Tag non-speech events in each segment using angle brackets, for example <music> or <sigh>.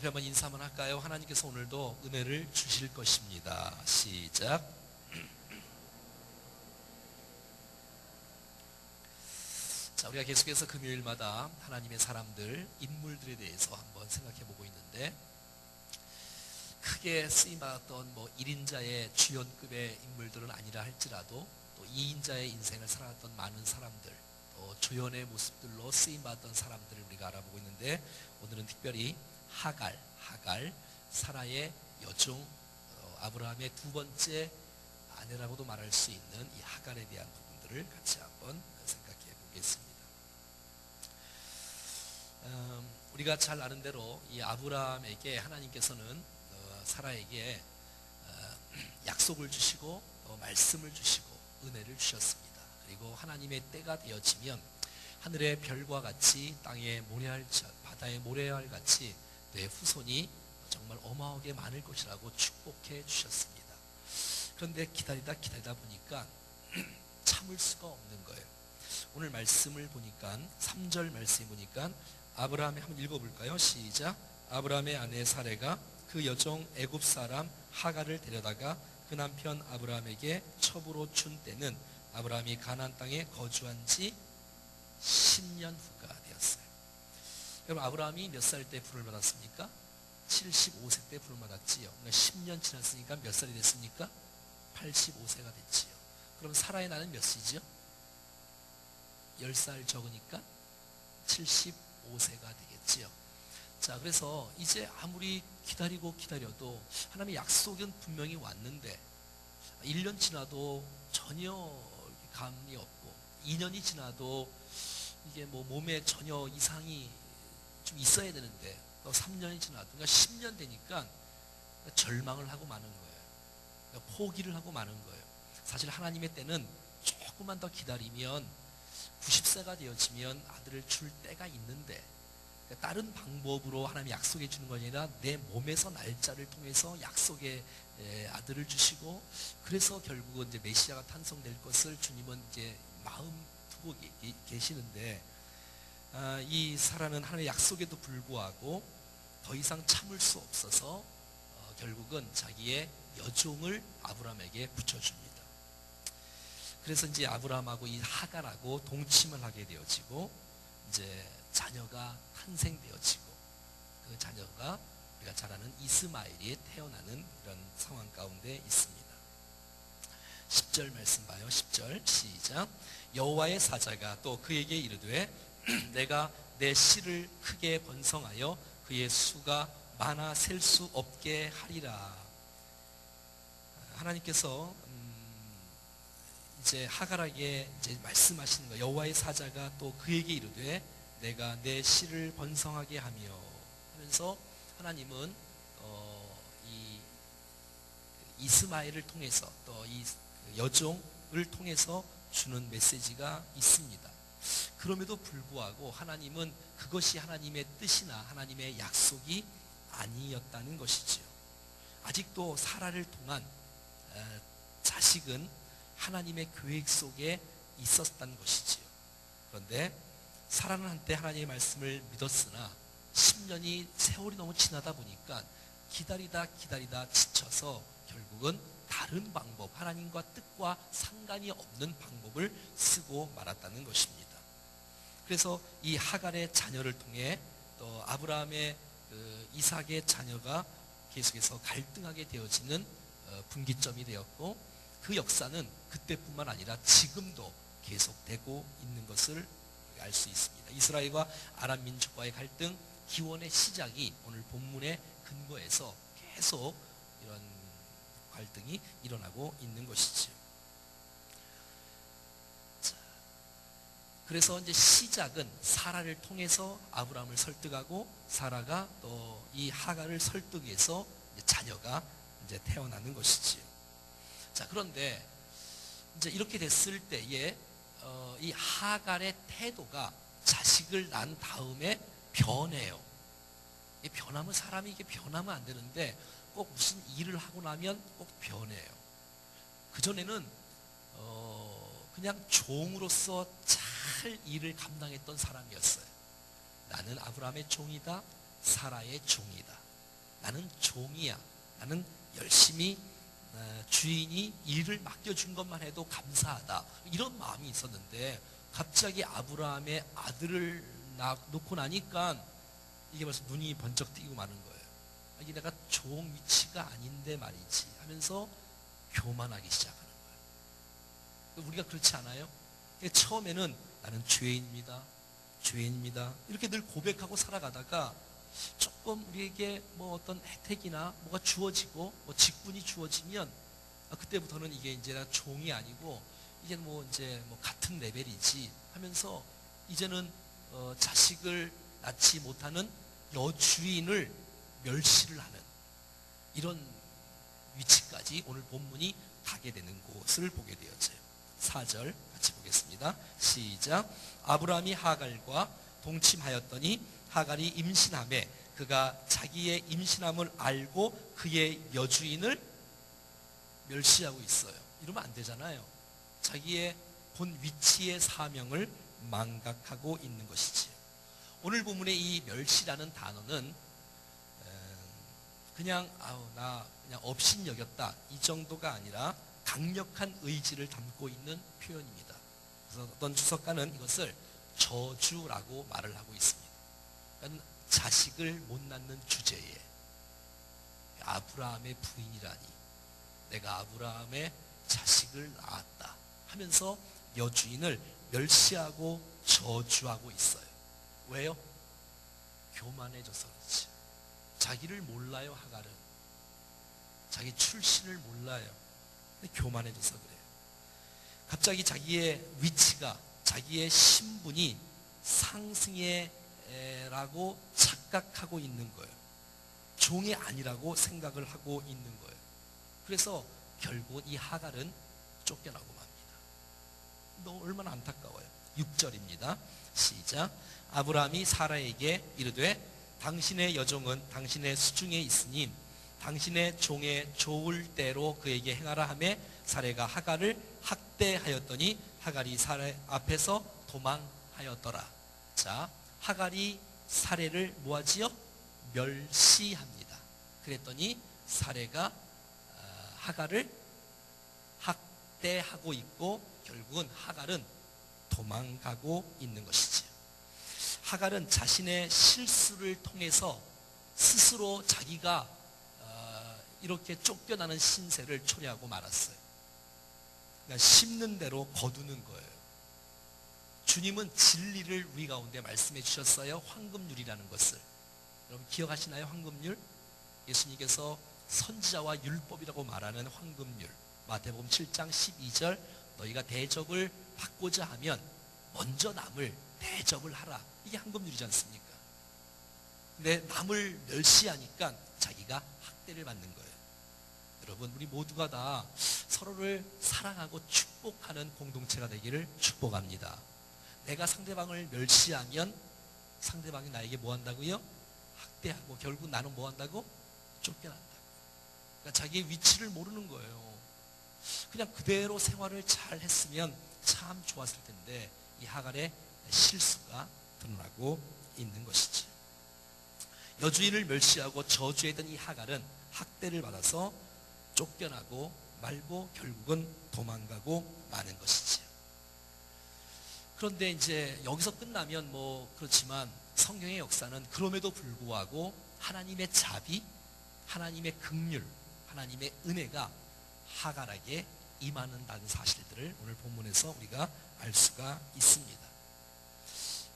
한번 인사 한번 할까요? 하나님께서 오늘도 은혜를 주실 것입니다. 시작. 자, 우리가 계속해서 금요일마다 하나님의 사람들, 인물들에 대해서 한번 생각해 보고 있는데, 크게 쓰임받았던 뭐 1인자의 주연급의 인물들은 아니라 할지라도 또 2인자의 인생을 살아왔던 많은 사람들, 또 조연의 모습들로 쓰임받았던 사람들을 우리가 알아보고 있는데, 오늘은 특별히 하갈, 하갈, 사라의 여종, 어, 아브라함의 두 번째 아내라고도 말할 수 있는 이 하갈에 대한 부분들을 같이 한번 생각해 보겠습니다. 음, 우리가 잘 아는 대로 이 아브라함에게 하나님께서는 어, 사라에게 어, <clears throat> 약속을 주시고 또 말씀을 주시고 은혜를 주셨습니다. 그리고 하나님의 때가 되어지면 하늘의 별과 같이 땅의 모래알 바다의 모래알 같이 내 후손이 정말 어마하게 많을 것이라고 축복해 주셨습니다. 그런데 기다리다 기다리다 보니까 <clears throat> 참을 수가 없는 거예요. 오늘 말씀을 보니까 3절 말씀 보니까 아브라함의 한번 읽어볼까요? 시작. 아브라함의 아내 사레가 그 여종 애굽 사람 하가를 데려다가 그 남편 아브라함에게 첩으로 준 때는 아브라함이 가나안 땅에 거주한 지 10년 후가. 여러분 아브라함이 몇 살 때 불을 받았습니까? 75세 때 불을 받았지요. 그러니까 10년 지났으니까 몇 살이 됐습니까? 85세가 됐지요. 그럼 사라의 나는 몇 시죠? 10살 적으니까 75세가 되겠지요. 자, 그래서 이제 아무리 기다리고 기다려도 하나님의 약속은 분명히 왔는데 1년 지나도 전혀 감이 없고 2년이 지나도 이게 뭐 몸에 전혀 이상이 좀 있어야 되는데 또 3년이 지나도 그러니까 10년 되니까 절망을 하고 마는 거예요. 그러니까 포기를 하고 마는 거예요. 사실 하나님의 때는 조금만 더 기다리면 90세가 되어지면 아들을 줄 때가 있는데 그러니까 다른 방법으로 하나님이 약속해 주는 것이 아니라 내 몸에서 날짜를 통해서 약속의 아들을 주시고 그래서 결국은 이제 메시아가 탄성될 것을 주님은 이제 마음 두고 계시는데 아, 이 사라는 하나님의 약속에도 불구하고 더 이상 참을 수 없어서 어, 결국은 자기의 여종을 아브라함에게 붙여줍니다. 그래서 이제 아브라함하고 이 하갈하고 동침을 하게 되어지고 이제 자녀가 탄생되어지고 그 자녀가 우리가 잘 아는 이스마엘이 태어나는 이런 상황 가운데 있습니다. 10절 말씀 봐요. 10절 시작. 여호와의 사자가 또 그에게 이르되 <clears throat> 내가 내 씨를 크게 번성하여 그의 수가 많아 셀 수 없게 하리라. 하나님께서 음 이제 하갈에게 이제 말씀하시는 거 여호와의 사자가 또 그에게 이르되 내가 내 씨를 번성하게 하며 하면서 하나님은 어, 이 이스마엘을 통해서 또 이 여종을 통해서 주는 메시지가 있습니다. 그럼에도 불구하고 하나님은 그것이 하나님의 뜻이나 하나님의 약속이 아니었다는 것이지요. 아직도 사라를 통한 자식은 하나님의 계획 속에 있었다는 것이지요. 그런데 사라는 한때 하나님의 말씀을 믿었으나 10년이 세월이 너무 지나다 보니까 기다리다 기다리다 지쳐서 결국은 다른 방법, 하나님과 뜻과 상관이 없는 방법을 쓰고 말았다는 것입니다. 그래서 이 하갈의 자녀를 통해 또 아브라함의 그 이삭의 자녀가 계속해서 갈등하게 되어지는 어, 분기점이 되었고 그 역사는 그때뿐만 아니라 지금도 계속되고 있는 것을 알 수 있습니다. 이스라엘과 아랍 민족과의 갈등 기원의 시작이 오늘 본문의 근거에서 계속 이런 갈등이 일어나고 있는 것이지요. 그래서 이제 시작은 사라를 통해서 아브라함을 설득하고 사라가 또 이 하가를 설득해서 자녀가 이제 태어나는 것이지요. 자 그런데 이제 이렇게 됐을 때에 어, 이 하갈의 태도가 자식을 낳은 다음에 변해요. 이 변하면 사람이 이게 변하면 안 되는데 꼭 무슨 일을 하고 나면 꼭 변해요. 그 전에는 어, 그냥 종으로서 잘 일을 감당했던 사람이었어요. 나는 아브라함의 종이다, 사라의 종이다. 나는 종이야. 나는 열심히 어, 주인이 일을 맡겨준 것만 해도 감사하다. 이런 마음이 있었는데 갑자기 아브라함의 아들을 낳- 놓고 나니까 이게 벌써 눈이 번쩍 뜨이고 마는 거예요. 아, 이게 내가 종 위치가 아닌데 말이지 하면서 교만하기 시작하는 거예요. 우리가 그렇지 않아요? 처음에는 나는 죄인입니다. 죄인입니다. 이렇게 늘 고백하고 살아가다가 조금 우리에게 뭐 어떤 혜택이나 뭐가 주어지고 뭐 직분이 주어지면 아, 그때부터는 이게 이제 나 종이 아니고 이게 뭐 이제 뭐 같은 레벨이지 하면서 이제는 어, 자식을 낳지 못하는 여주인을 멸시를 하는 이런 위치까지 오늘 본문이 가게 되는 곳을 보게 되어져요. 4절 같이 보겠습니다. 시작. 아브라함이 하갈과 동침하였더니 하갈이 임신함에 그가 자기의 임신함을 알고 그의 여주인을 멸시하고 있어요. 이러면 안 되잖아요. 자기의 본 위치의 사명을 망각하고 있는 것이지. 오늘 본문의 이 멸시라는 단어는 음, 그냥 아우 나 그냥 업신 여겼다 이 정도가 아니라 강력한 의지를 담고 있는 표현입니다. 그래서 어떤 주석가는 이것을 저주라고 말을 하고 있습니다. 그러니까 자식을 못 낳는 주제에 아브라함의 부인이라니 내가 아브라함의 자식을 낳았다 하면서 여주인을 멸시하고 저주하고 있어요. 왜요? 교만해져서 그렇지. 자기를 몰라요, 하갈은. 자기 출신을 몰라요. 교만해져서 그래요. 갑자기 자기의 위치가, 자기의 신분이 상승해라고 착각하고 있는 거예요. 종이 아니라고 생각을 하고 있는 거예요. 그래서 결국 이 하갈은 쫓겨나고 맙니다. 너 얼마나 안타까워요. 6절입니다. 시작. 아브라함이 사라에게 이르되 당신의 여종은 당신의 수중에 있으니 당신의 종의 좋을 대로 그에게 행하라 하매 사례가 하갈을 학대하였더니 하갈이 사례 앞에서 도망하였더라. 자, 하갈이 사례를 뭐하지요? 멸시합니다. 그랬더니 사례가 아, 하갈을 학대하고 있고 결국은 하갈은 도망가고 있는 것이지. 하갈은 자신의 실수를 통해서 스스로 자기가 어, 이렇게 쫓겨나는 신세를 초래하고 말았어요. 그러니까 심는 대로 거두는 거예요. 주님은 진리를 우리 가운데 말씀해 주셨어요. 황금률이라는 것을. 여러분 기억하시나요? 황금률? 예수님께서 선지자와 율법이라고 말하는 황금률. 마태복음 7장 12절 너희가 대접을 받고자 하면 먼저 남을 대접을 하라. 이게 황금률이지 않습니까? 근데 남을 멸시하니까 자기가 학대를 받는 거예요. 여러분, 우리 모두가 다 서로를 사랑하고 축복하는 공동체가 되기를 축복합니다. 내가 상대방을 멸시하면 상대방이 나에게 뭐 한다고요? 학대하고 결국 나는 뭐 한다고? 쫓겨난다고. 그러니까 자기의 위치를 모르는 거예요. 그냥 그대로 생활을 잘 했으면 참 좋았을 텐데 이 하갈의 실수가 드러나고 있는 것이지. 여주인을 멸시하고 저주했던 이 하갈은 학대를 받아서 쫓겨나고 말고 결국은 도망가고 마는 것이지. 그런데 이제 여기서 끝나면 뭐 그렇지만 성경의 역사는 그럼에도 불구하고 하나님의 자비, 하나님의 긍휼, 하나님의 은혜가 하갈에게 임하는다는 사실들을 오늘 본문에서 우리가 알 수가 있습니다.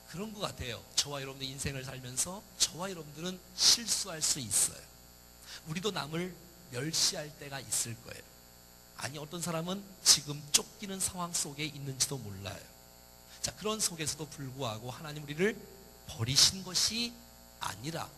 그런 것 같아요. 저와 여러분들 인생을 살면서 저와 여러분들은 실수할 수 있어요. 우리도 남을 멸시할 때가 있을 거예요. 아니 어떤 사람은 지금 쫓기는 상황 속에 있는지도 몰라요. 자 그런 속에서도 불구하고 하나님 우리를 버리신 것이 아니라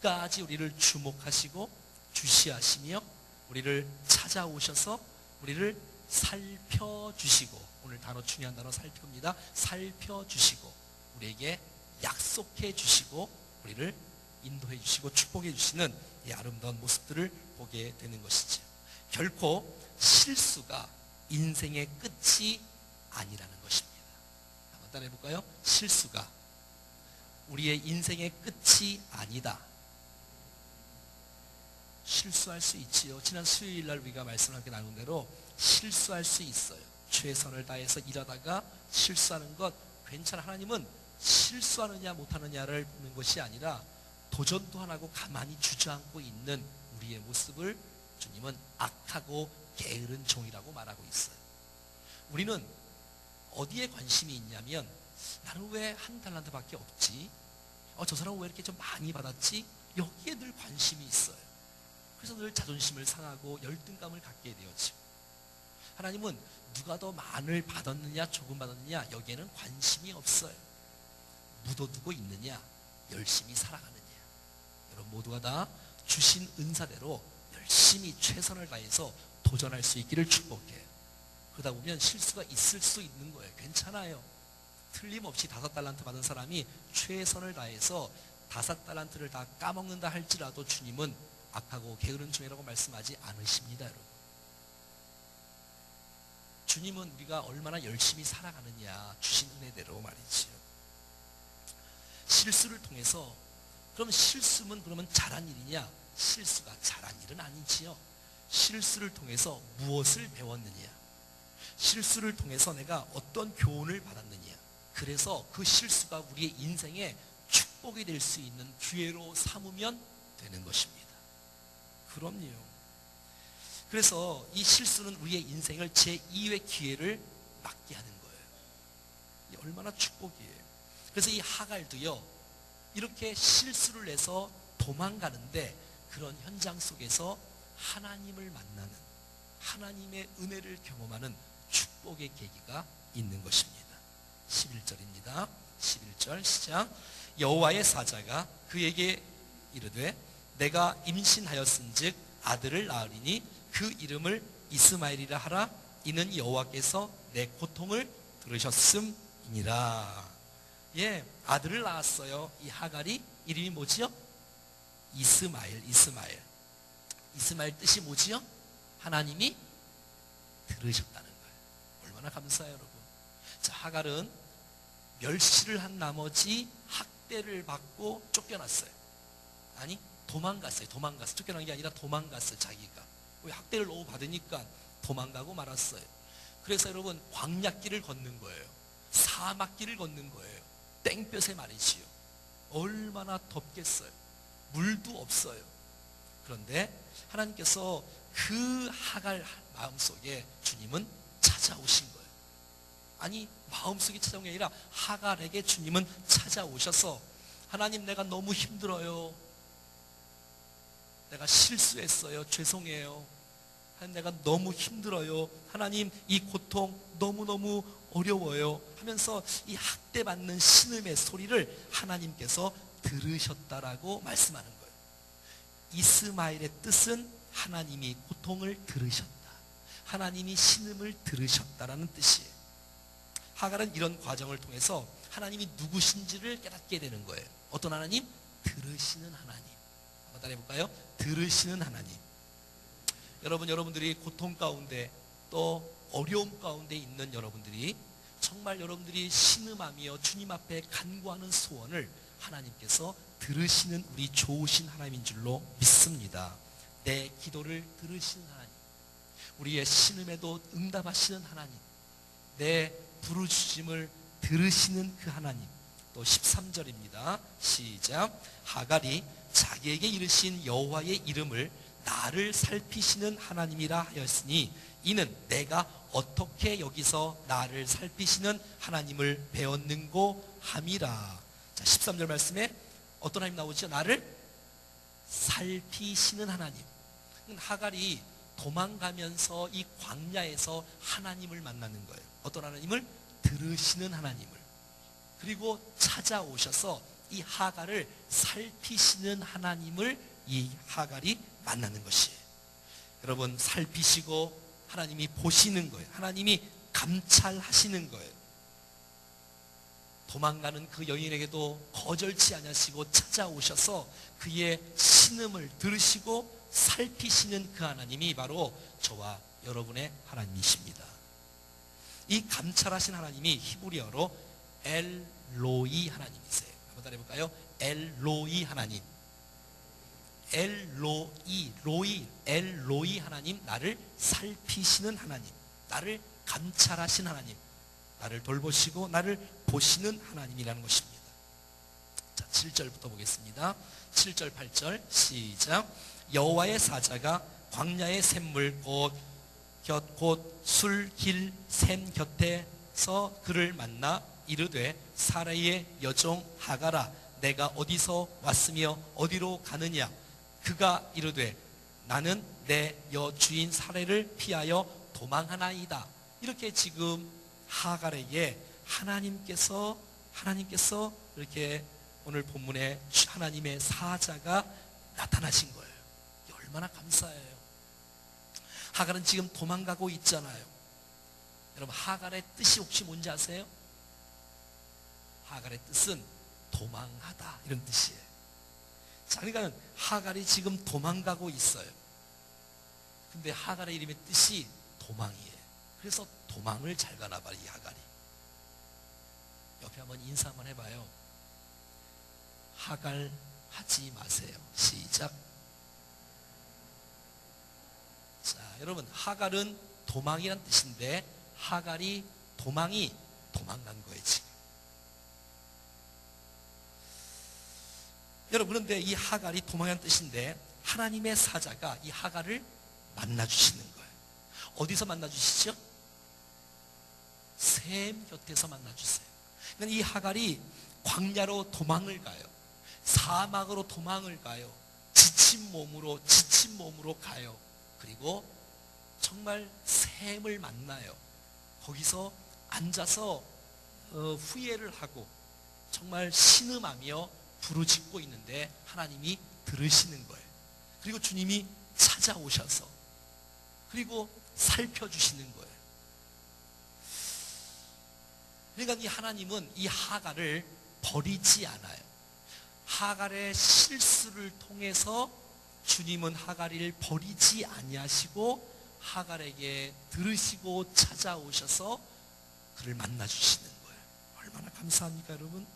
끝까지 우리를 주목하시고 주시하시며 우리를 찾아오셔서 우리를 살펴주시고 오늘 단어 중요한 단어 살펴입니다. 살펴주시고 우리에게 약속해 주시고 우리를 인도해 주시고 축복해 주시는 이 아름다운 모습들을 보게 되는 것이죠. 결코 실수가 인생의 끝이 아니라는 것입니다. 한번 따라해 볼까요? 실수가 우리의 인생의 끝이 아니다. 실수할 수 있지요. 지난 수요일 날 우리가 함께 나눈 대로 실수할 수 있어요. 최선을 다해서 일하다가 실수하는 것 괜찮아. 하나님은 실수하느냐 못하느냐를 보는 것이 아니라 도전도 안 하고 가만히 주저앉고 있는 우리의 모습을 주님은 악하고 게으른 종이라고 말하고 있어요. 우리는 어디에 관심이 있냐면 나는 왜 한 달란트밖에 없지? 어, 저 사람은 왜 이렇게 좀 많이 받았지? 여기에 늘 관심이 있어요. 그래서 늘 자존심을 상하고 열등감을 갖게 되었죠. 하나님은 누가 더 많을 받았느냐, 조금 받았느냐, 여기에는 관심이 없어요. 묻어두고 있느냐, 열심히 살아가느냐. 여러분 모두가 다 주신 은사대로 열심히 최선을 다해서 도전할 수 있기를 축복해요. 그러다 보면 실수가 있을 수 있는 거예요. 괜찮아요. 틀림없이 다섯 달란트 받은 사람이 최선을 다해서 다섯 달란트를 다 까먹는다 할지라도 주님은 악하고 게으른 종이라고 말씀하지 않으십니다, 여러분. 주님은 우리가 얼마나 열심히 살아가느냐 주신 은혜대로 말이지요. 실수를 통해서 그럼 실수면 그러면 잘한 일이냐? 실수가 잘한 일은 아니지요. 실수를 통해서 무엇을 배웠느냐? 실수를 통해서 내가 어떤 교훈을 받았느냐? 그래서 그 실수가 우리의 인생에 축복이 될 수 있는 기회로 삼으면 되는 것입니다. 그럼요. 그래서 이 실수는 우리의 인생을 제2의 기회를 맞게 하는 거예요. 얼마나 축복이에요. 그래서 이 하갈도요, 이렇게 실수를 해서 도망가는데 그런 현장 속에서 하나님을 만나는 하나님의 은혜를 경험하는 축복의 계기가 있는 것입니다. 11절입니다. 11절 시작. 여호와의 사자가 그에게 이르되 내가 임신하였은즉 아들을 낳으리니 그 이름을 이스마엘이라 하라 이는 여호와께서 내 고통을 들으셨음이니라. 예, 아들을 낳았어요. 이 하갈이 이름이 뭐지요? 이스마엘, 이스마엘. 이스마엘 뜻이 뭐지요? 하나님이 들으셨다는 거예요. 얼마나 감사해요, 여러분. 자, 하갈은 멸시를 한 나머지 학대를 받고 쫓겨났어요. 아니, 도망갔어요. 도망갔어요. 쫓겨난 게 아니라 도망갔어요, 자기가. 왜 학대를 너무 받으니까 도망가고 말았어요. 그래서 여러분, 광약길을 걷는 거예요. 사막길을 걷는 거예요. 땡볕에 말이지요. 얼마나 덥겠어요. 물도 없어요. 그런데 하나님께서 그 하갈 마음속에 주님은 찾아오신 거예요. 아니 마음속에 찾아온 게 아니라 하갈에게 주님은 찾아오셔서 하나님 내가 너무 힘들어요. 내가 실수했어요. 죄송해요. 내가 너무 힘들어요. 하나님 이 고통 너무너무 어려워요. 하면서 이 학대받는 신음의 소리를 하나님께서 들으셨다라고 말씀하는 거예요. 이스마엘의 뜻은 하나님이 고통을 들으셨다. 하나님이 신음을 들으셨다라는 뜻이에요. 하갈은 이런 과정을 통해서 하나님이 누구신지를 깨닫게 되는 거예요. 어떤 하나님? 들으시는 하나님. 한번 따라해 볼까요? 들으시는 하나님. 여러분, 여러분들이 고통 가운데 또 어려움 가운데 있는 여러분들이 정말 여러분들이 신음하며 주님 앞에 간구하는 소원을 하나님께서 들으시는 우리 좋으신 하나님인 줄로 믿습니다. 내 기도를 들으시는 하나님. 우리의 신음에도 응답하시는 하나님. 내 부르짖음을 들으시는 그 하나님. 또 13절입니다. 시작. 하갈이 자기에게 이르신 여호와의 이름을 나를 살피시는 하나님이라 하였으니 이는 내가 어떻게 여기서 나를 살피시는 하나님을 배웠는고 함이라. 자, 13절 말씀에 어떤 하나님 나오죠? 나를 살피시는 하나님. 하갈이 도망가면서 이 광야에서 하나님을 만나는 거예요. 어떤 하나님을 들으시는 하나님을. 그리고 찾아오셔서 이 하갈을 살피시는 하나님을 이 하갈이 만나는 것이에요. 여러분 살피시고 하나님이 보시는 거예요. 하나님이 감찰하시는 거예요. 도망가는 그 여인에게도 거절치 않으시고 찾아오셔서 그의 신음을 들으시고 살피시는 그 하나님이 바로 저와 여러분의 하나님이십니다. 이 감찰하신 하나님이 히브리어로 엘로이 하나님이세요. 한번 따라해볼까요? 엘로이 하나님. 엘로이 로이 엘로이 하나님 나를 살피시는 하나님 나를 감찰하신 하나님 나를 돌보시고 나를 보시는 하나님이라는 것입니다. 자, 7절부터 보겠습니다. 7절 8절 시작 여호와의 사자가 광야의 샘물 곧술길 샘 곁에서 그를 만나 이르되 사라의 여종 하가라 내가 어디서 왔으며 어디로 가느냐 그가 이르되 나는 내 여주인 사례를 피하여 도망하나이다 이렇게 지금 하갈에게 하나님께서 하나님께서 이렇게 오늘 본문에 하나님의 사자가 나타나신 거예요. 얼마나 감사해요. 하갈은 지금 도망가고 있잖아요. 여러분 하갈의 뜻이 혹시 뭔지 아세요? 하갈의 뜻은 도망하다 이런 뜻이에요. 자, 그러니까 하갈이 지금 도망가고 있어요. 근데 하갈의 이름의 뜻이 도망이에요. 그래서 도망을 잘 가나 봐요, 이 하갈이. 옆에 한번 인사 한번 해봐요. 하갈 하지 마세요. 시작. 자, 여러분, 하갈은 도망이란 뜻인데, 하갈이 도망이 도망간 거예요, 지금. 여러분, 그런데 이 하갈이 도망한 뜻인데, 하나님의 사자가 이 하갈을 만나 주시는 거예요. 어디서 만나 주시죠? 샘 곁에서 만나 주세요. 그러니까 이 하갈이 광야로 도망을 가요. 사막으로 도망을 가요. 지친 몸으로, 지친 몸으로 가요. 그리고 정말 샘을 만나요. 거기서 앉아서 어, 후회를 하고 정말 신음하며 부르짖고 있는데 하나님이 들으시는 거예요. 그리고 주님이 찾아오셔서 그리고 살펴주시는 거예요. 그러니까 이 하나님은 이 하갈을 버리지 않아요. 하갈의 실수를 통해서 주님은 하갈이를 버리지 아니하시고 하갈에게 들으시고 찾아오셔서 그를 만나 주시는 거예요. 얼마나 감사합니까, 여러분?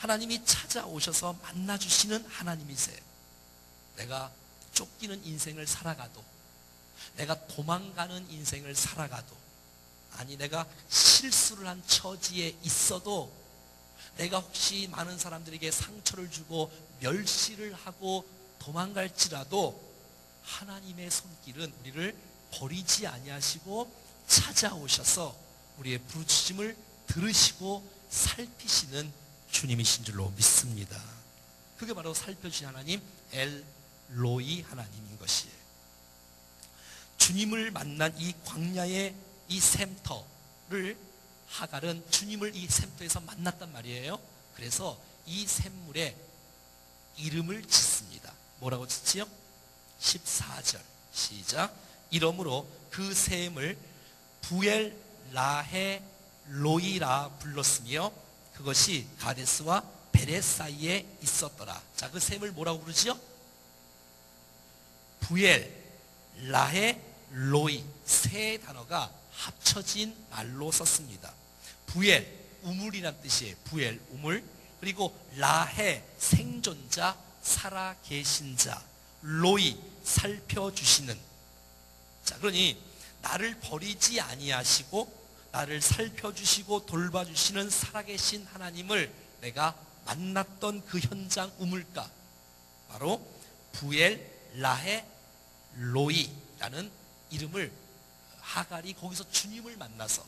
하나님이 찾아오셔서 만나 주시는 하나님이세요. 내가 쫓기는 인생을 살아가도 내가 도망가는 인생을 살아가도 아니 내가 실수를 한 처지에 있어도 내가 혹시 많은 사람들에게 상처를 주고 멸시를 하고 도망갈지라도 하나님의 손길은 우리를 버리지 아니하시고 찾아오셔서 우리의 부르짖음을 들으시고 살피시는 주님이신 줄로 믿습니다. 그게 바로 살펴주신 하나님 엘 로이 하나님인 것이에요. 주님을 만난 이 광야의 이 샘터를 하갈은 주님을 이 샘터에서 만났단 말이에요. 그래서 이 샘물에 이름을 짓습니다. 뭐라고 짓지요? 14절 시작 이러므로 그 샘을 부엘 라헤 로이라 불렀으며 그것이 가데스와 베레 사이에 있었더라. 자, 그 샘을 뭐라고 부르지요? 부엘, 라헤, 로이 세 단어가 합쳐진 말로 썼습니다. 부엘 우물이란 뜻이에요. 부엘 우물 그리고 라헤 생존자 살아 계신 자 로이 살펴주시는 자 그러니 나를 버리지 아니하시고 나를 살펴주시고 돌봐주시는 살아계신 하나님을 내가 만났던 그 현장 우물가 바로 부엘 라헤 로이라는 이름을 하갈이 거기서 주님을 만나서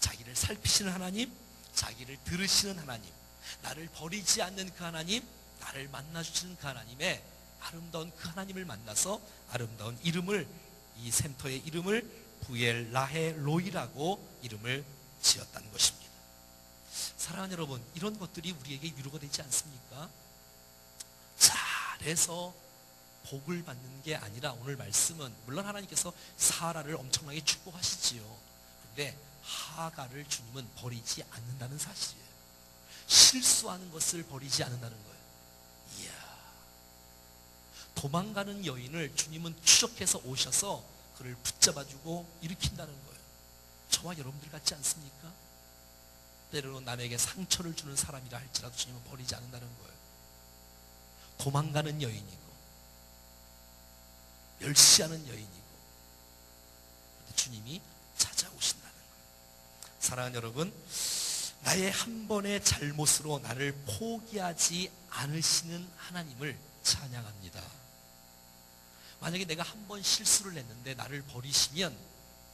자기를 살피시는 하나님, 자기를 들으시는 하나님, 나를 버리지 않는 그 하나님, 나를 만나주시는 그 하나님의 아름다운 그 하나님을 만나서 아름다운 이름을 이 센터의 이름을 부엘 라헤 로이라고 이름을 지었다는 것입니다. 사랑하는 여러분, 이런 것들이 우리에게 위로가 되지 않습니까? 잘해서 복을 받는 게 아니라 오늘 말씀은 물론 하나님께서 사라를 엄청나게 축복하시지요. 그런데 하가를 주님은 버리지 않는다는 사실이에요. 실수하는 것을 버리지 않는다는 거예요. 이야. 도망가는 여인을 주님은 추적해서 오셔서 그를 붙잡아주고 일으킨다는 거예요. 저와 여러분들 같지 않습니까? 때로는 남에게 상처를 주는 사람이라 할지라도 주님은 버리지 않는다는 거예요. 도망가는 여인이고 멸시하는 여인이고 주님이 찾아오신다는 거예요. 사랑하는 여러분, 나의 한 번의 잘못으로 나를 포기하지 않으시는 하나님을 찬양합니다. 만약에 내가 한 번 실수를 했는데 나를 버리시면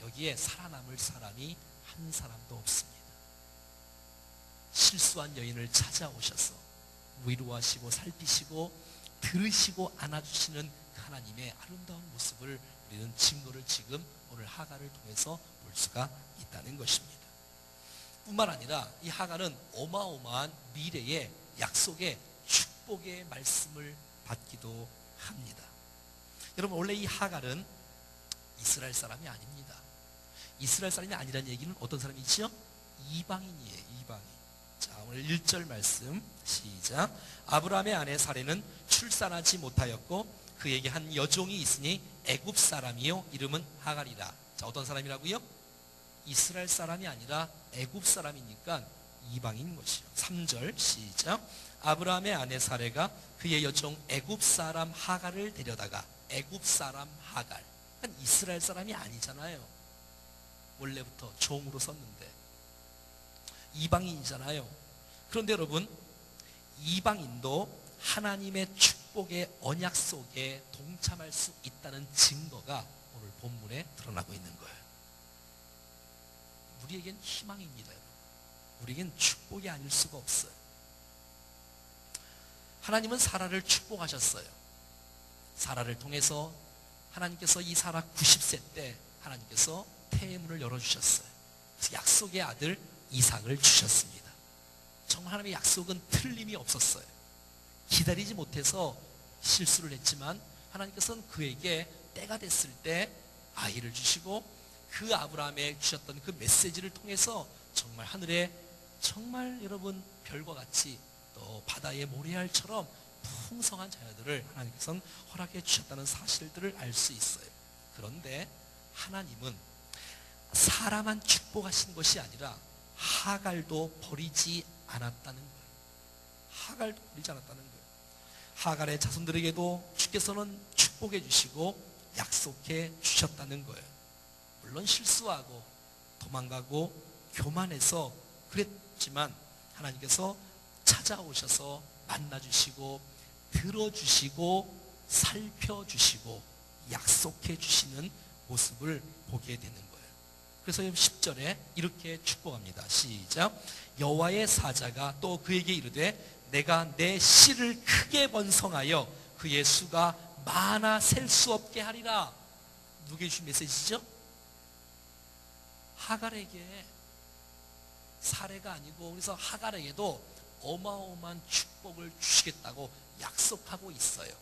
여기에 살아남을 사람이 한 사람도 없습니다. 실수한 여인을 찾아오셔서 위로하시고 살피시고 들으시고 안아주시는 그 하나님의 아름다운 모습을 우리는 증거를 지금 오늘 하가를 통해서 볼 수가 있다는 것입니다. 뿐만 아니라 이 하가는 어마어마한 미래의 약속의 축복의 말씀을 받기도 합니다. 여러분 원래 이 하갈은 이스라엘 사람이 아닙니다. 이스라엘 사람이 아니라는 얘기는 어떤 사람이지요? 이방인이에요. 이방인. 자 오늘 1절 말씀 시작. 아브라함의 아내 사례는 출산하지 못하였고 그에게 한 여종이 있으니 애굽 사람이요 이름은 하갈이라. 자 어떤 사람이라고요? 이스라엘 사람이 아니라 애굽 사람이니까 이방인 것이요. 3절 시작. 아브라함의 아내 사례가 그의 여종 애굽 사람 하갈을 데려다가 애굽 사람 하갈. 그러니까 이스라엘 사람이 아니잖아요. 원래부터 종으로 썼는데 이방인이잖아요. 그런데 여러분 이방인도 하나님의 축복의 언약 속에 동참할 수 있다는 증거가 오늘 본문에 드러나고 있는 거예요. 우리에겐 희망입니다. 여러분. 우리에겐 축복이 아닐 수가 없어요. 하나님은 사라를 축복하셨어요. 사라를 통해서 하나님께서 이 사라 90세 때 하나님께서 태문을 열어주셨어요. 약속의 아들 이삭을 주셨습니다. 정말 하나님의 약속은 틀림이 없었어요. 기다리지 못해서 실수를 했지만 하나님께서는 그에게 때가 됐을 때 아이를 주시고 그 아브라함에 주셨던 그 메시지를 통해서 정말 하늘에 정말 여러분 별과 같이 또 바다의 모래알처럼 풍성한 자녀들을 하나님께서는 허락해 주셨다는 사실들을 알 수 있어요. 그런데 하나님은 사람만 축복하신 것이 아니라 하갈도 버리지 않았다는 거예요. 하갈도 버리지 않았다는 거예요. 하갈의 자손들에게도 주께서는 축복해 주시고 약속해 주셨다는 거예요. 물론 실수하고 도망가고 교만해서 그랬지만 하나님께서 찾아오셔서 만나주시고 들어주시고 살펴주시고 약속해 주시는 모습을 보게 되는 거예요. 그래서 10절에 이렇게 축복합니다. 시작. 여호와의 사자가 또 그에게 이르되 내가 내 씨를 크게 번성하여 그의 수가 많아 셀 수 없게 하리라. 누구에 주신 메시지죠? 하갈에게 사례가 아니고 그래서 하갈에게도 어마어마한 축복을 주시겠다고 약속하고 있어요.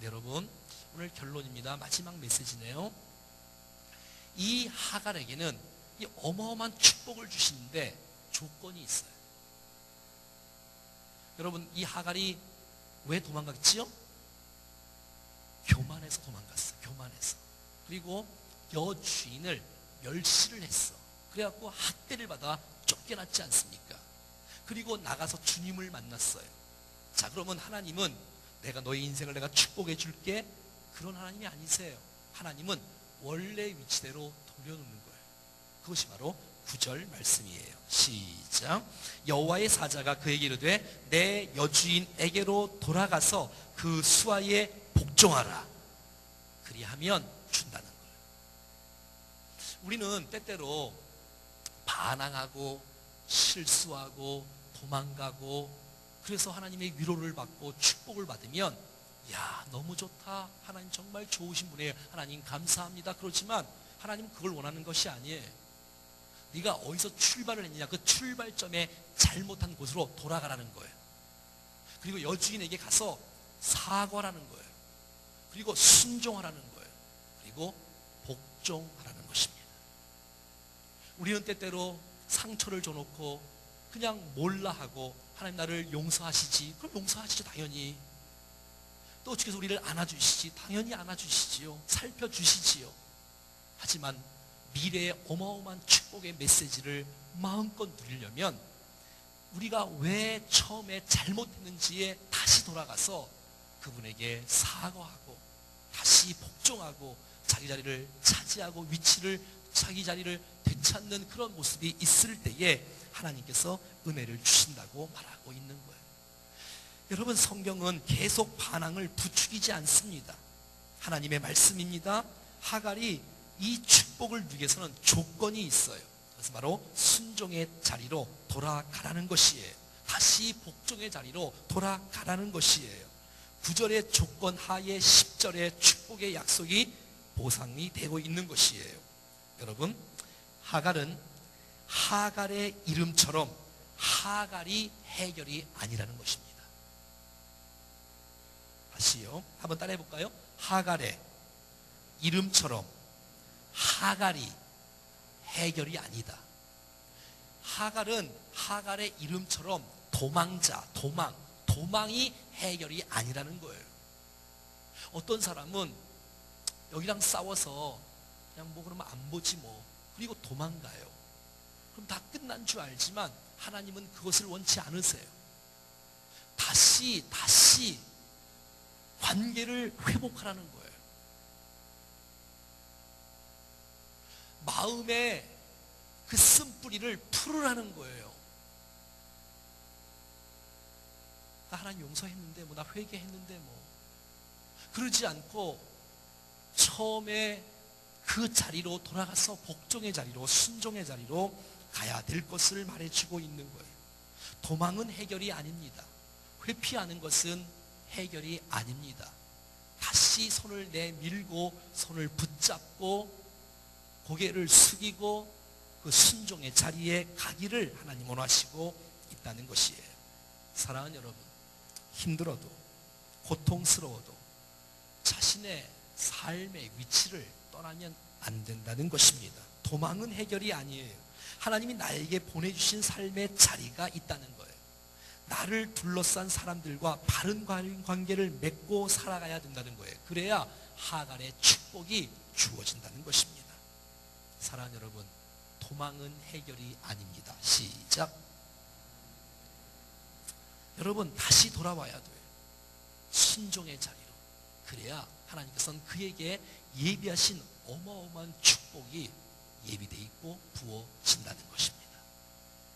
네, 여러분 오늘 결론입니다. 마지막 메시지네요. 이 하갈에게는 이 어마어마한 축복을 주시는데 조건이 있어요. 여러분 이 하갈이 왜 도망갔지요? 교만해서 도망갔어. 교만해서. 그리고 여주인을 멸시를 했어. 그래갖고 학대를 받아 쫓겨났지 않습니까? 그리고 나가서 주님을 만났어요. 자, 그러면 하나님은 내가 너의 인생을 내가 축복해 줄게. 그런 하나님이 아니세요. 하나님은 원래 위치대로 돌려놓는 거예요. 그것이 바로 구절 말씀이에요. 시작. 여호와의 사자가 그에게 이르되 내 여주인에게로 돌아가서 그 수하에 복종하라. 그리하면 준다는 거예요. 우리는 때때로 반항하고 실수하고 도망가고 그래서 하나님의 위로를 받고 축복을 받으면 야 너무 좋다. 하나님 정말 좋으신 분이에요. 하나님 감사합니다. 그렇지만 하나님 그걸 원하는 것이 아니에요. 네가 어디서 출발을 했느냐. 그 출발점에 잘못한 곳으로 돌아가라는 거예요. 그리고 여주인에게 가서 사과라는 거예요. 그리고 순종하라는 거예요. 그리고 복종하라는 것입니다. 우리는 때때로 상처를 줘놓고 그냥 몰라 하고 하나님 나를 용서하시지. 그럼 용서하시죠 당연히. 또 주께서 우리를 안아주시지? 당연히 안아주시지요. 살펴주시지요. 하지만 미래의 어마어마한 축복의 메시지를 마음껏 누리려면 우리가 왜 처음에 잘못했는지에 다시 돌아가서 그분에게 사과하고 다시 복종하고 자기 자리를 차지하고 위치를 자기 자리를 되찾는 그런 모습이 있을 때에 하나님께서 은혜를 주신다고 말하고 있는 거예요. 여러분 성경은 계속 반항을 부추기지 않습니다. 하나님의 말씀입니다. 하갈이 이 축복을 누기 위해서는 조건이 있어요. 그래서 바로 순종의 자리로 돌아가라는 것이에요. 다시 복종의 자리로 돌아가라는 것이에요. 9절의 조건 하에 10절의 축복의 약속이 보상이 되고 있는 것이에요. 여러분, 하갈은 하갈의 이름처럼 하갈이 해결이 아니라는 것입니다. 다시요. 한번 따라해 볼까요? 하갈의 이름처럼 하갈이 해결이 아니다. 하갈은 하갈의 이름처럼 도망자, 도망, 도망이 해결이 아니라는 거예요. 어떤 사람은 여기랑 싸워서 그냥 뭐 그러면 안 보지 뭐. 그리고 도망가요. 그럼 다 끝난 줄 알지만 하나님은 그것을 원치 않으세요. 다시, 다시 관계를 회복하라는 거예요. 마음에 그 쓴뿌리를 풀으라는 거예요. 나 하나님 용서했는데 뭐 나 회개했는데 뭐 그러지 않고 처음에 그 자리로 돌아가서 복종의 자리로 순종의 자리로 가야 될 것을 말해주고 있는 거예요. 도망은 해결이 아닙니다. 회피하는 것은 해결이 아닙니다. 다시 손을 내밀고 손을 붙잡고 고개를 숙이고 그 순종의 자리에 가기를 하나님 원하시고 있다는 것이에요. 사랑하는 여러분, 힘들어도 고통스러워도 자신의 삶의 위치를 떠나면 안 된다는 것입니다. 도망은 해결이 아니에요. 하나님이 나에게 보내주신 삶의 자리가 있다는 거예요. 나를 둘러싼 사람들과 바른 관계를 맺고 살아가야 된다는 거예요. 그래야 하갈의 축복이 주어진다는 것입니다. 사랑하는 여러분, 도망은 해결이 아닙니다. 시작. 여러분, 다시 돌아와야 돼요. 순종의 자리로. 그래야 하나님께서는 그에게 예비하신 어마어마한 축복이 예비되어 있고 부어진다는 것입니다.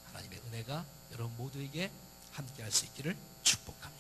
하나님의 은혜가 여러분 모두에게 함께 할 수 있기를 축복합니다.